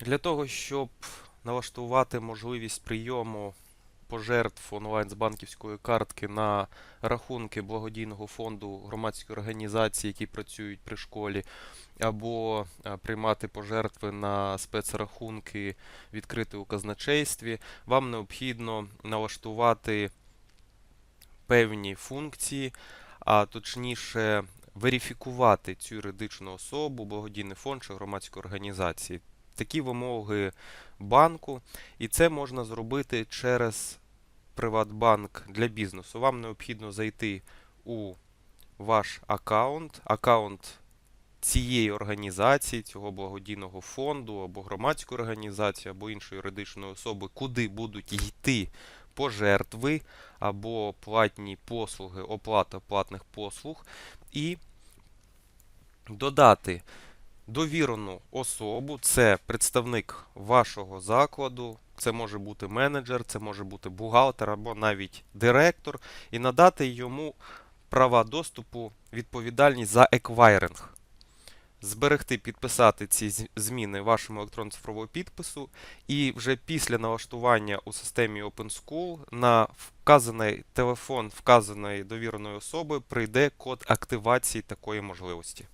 Для того, щоб налаштувати можливість прийому пожертв онлайн з банківської картки на рахунки благодійного фонду громадської організації, які працюють при школі, або е, приймати пожертви на спецрахунки відкриті у казначействі, вам необхідно налаштувати певні функції, а точніше верифікувати цю юридичну особу, благодійний фонд чи громадську організації. Такі вимоги банку, і це можна зробити через Приватбанк для бізнесу. Вам необхідно зайти у ваш аккаунт, аккаунт цієї організації, цього благодійного фонду або громадської організації, або іншої юридичної особи, куди будуть йти пожертви або платні послуги, оплата платних послуг, і додати довірену особу, це представник вашого закладу, це може бути менеджер, це може бути бухгалтер або навіть директор, і надати йому права доступу, відповідальність за еквайринг. Зберегти, підписати ці зміни вашому електронно-цифрового підпису, і вже після налаштування у системі OpenSchool на вказаний телефон вказаної довіреної особи прийде код активації такої можливості.